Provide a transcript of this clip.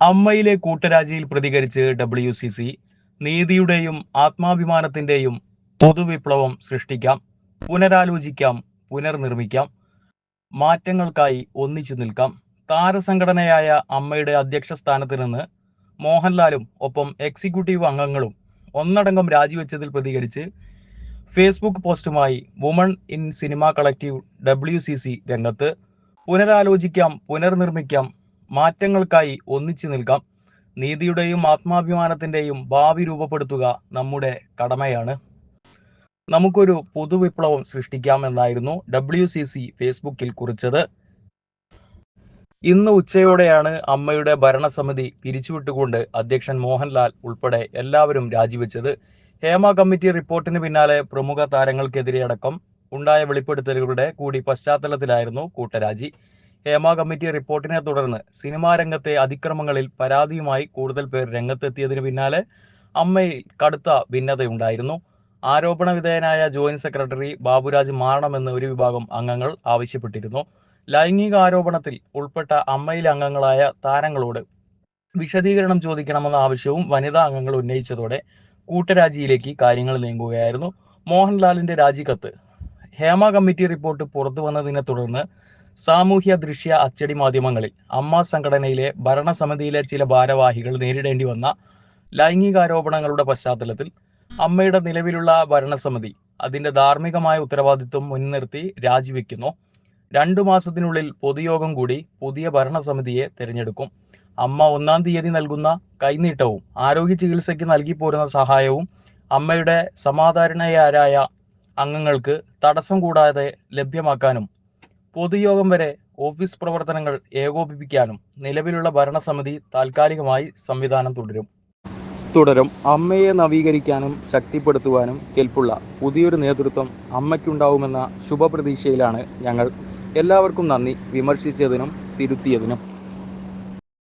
അമ്മയിലെ കൂട്ടരാജിയിൽ പ്രതികരിച്ച് W C C നീതിയുടെയും ആത്മാഭിമാനത്തിന്റെയും പൊതുവിപ്ലവം സൃഷ്ടിക്കാം പുനരാലോചിക്കാം പുനർനിർമ്മിക്കാം മാറ്റങ്ങൾക്കായി ഒന്നിച്ചു നിൽക്കാം. താരസംഘടനയായ അമ്മയുടെ അധ്യക്ഷ സ്ഥാനത്ത് നിന്ന് മോഹൻലാലും ഒപ്പം എക്സിക്യൂട്ടീവ് അംഗങ്ങളും ഒന്നടങ്കം രാജിവെച്ചതിൽ പ്രതികരിച്ച് Facebook പോസ്റ്റുമായി woman in cinema collective W C C രംഗത്ത് പുനരാലോചിക്കാം പുനർനിർമ്മിക്കാം മാറ്റങ്ങൾക്കായി ഒന്നിച്ചു നിൽക്കാം. നീതിയുടെയും ആത്മാഭിമാനത്തിന്റെയും ഭാവി രൂപപ്പെടുത്തുക നമ്മുടെ കടമയാണ്. നമുക്കൊരു പുതുവിപ്ലവം സൃഷ്ടിക്കാം എന്നായിരുന്നു ഡബ്ല്യു സി സി ഫേസ്ബുക്കിൽ കുറിച്ചത്. ഇന്ന് ഉച്ചയോടെയാണ് അമ്മയുടെ ഭരണസമിതി പിരിച്ചുവിട്ടുകൊണ്ട് അധ്യക്ഷൻ മോഹൻലാൽ ഉൾപ്പെടെ എല്ലാവരും രാജിവെച്ചത്. ഹേമ കമ്മിറ്റി റിപ്പോർട്ടിന് പിന്നാലെ പ്രമുഖ താരങ്ങൾക്കെതിരെ അടക്കം ഉണ്ടായ വെളിപ്പെടുത്തലുകളുടെ കൂടി പശ്ചാത്തലത്തിലായിരുന്നു കൂട്ടരാജി. ഹേമ കമ്മിറ്റി റിപ്പോർട്ടിനെ തുടർന്ന് സിനിമാ രംഗത്തെ അതിക്രമങ്ങളിൽ പരാതിയുമായി കൂടുതൽ പേർ രംഗത്തെത്തിയതിന് പിന്നാലെ അമ്മയിൽ കടുത്ത ഭിന്നതയുണ്ടായിരുന്നു. ആരോപണ വിധേയനായ ജോയിന്റ് സെക്രട്ടറി ബാബുരാജ് മാറണമെന്ന് ഒരു വിഭാഗം അംഗങ്ങൾ ആവശ്യപ്പെട്ടിരുന്നു. ലൈംഗിക ആരോപണത്തിൽ ഉൾപ്പെട്ട അമ്മയിലെ അംഗങ്ങളായ താരങ്ങളോട് വിശദീകരണം ചോദിക്കണമെന്ന ആവശ്യവും വനിതാ അംഗങ്ങൾ ഉന്നയിച്ചതോടെ കൂട്ടരാജിയിലേക്ക് കാര്യങ്ങൾ നീങ്ങുകയായിരുന്നു. മോഹൻലാലിന്റെ രാജിക്കത്ത്. ഹേമ കമ്മിറ്റി റിപ്പോർട്ട് പുറത്തു വന്നതിനെ തുടർന്ന് സാമൂഹ്യ ദൃശ്യ അച്ചടി മാധ്യമങ്ങളിൽ അമ്മ സംഘടനയിലെ ഭരണസമിതിയിലെ ചില ഭാരവാഹികൾ നേരിടേണ്ടി വന്ന ലൈംഗികാരോപണങ്ങളുടെ പശ്ചാത്തലത്തിൽ അമ്മയുടെ നിലവിലുള്ള ഭരണസമിതി അതിന്റെ ധാർമ്മികമായ ഉത്തരവാദിത്വം മുൻനിർത്തി രാജിവെക്കുന്നു. രണ്ടു മാസത്തിനുള്ളിൽ പൊതുയോഗം കൂടി പുതിയ ഭരണസമിതിയെ തിരഞ്ഞെടുക്കും. അമ്മ ഒന്നാം തീയതി നൽകുന്ന കൈനീട്ടവും ആരോഗ്യ ചികിത്സയ്ക്ക് നൽകി പോരുന്ന സഹായവും അമ്മയുടെ സമാധാരണയാരായ അംഗങ്ങൾക്ക് തടസ്സം കൂടാതെ ലഭ്യമാക്കാനും പൊതുയോഗം വരെ ഓഫീസ് പ്രവർത്തനങ്ങൾ ഏകോപിപ്പിക്കാനും നിലവിലുള്ള ഭരണസമിതി താൽക്കാലികമായി സംവിധാനം തുടരും. തുടരും. അമ്മയെ നവീകരിക്കാനും ശക്തിപ്പെടുത്തുവാനും കെൽപ്പുള്ള പുതിയൊരു നേതൃത്വം അമ്മയ്ക്കുണ്ടാവുമെന്ന ശുഭപ്രതീക്ഷയിലാണ് ഞങ്ങൾ. എല്ലാവർക്കും നന്ദി. വിമർശിച്ചതിനും തിരുത്തിയതിനും.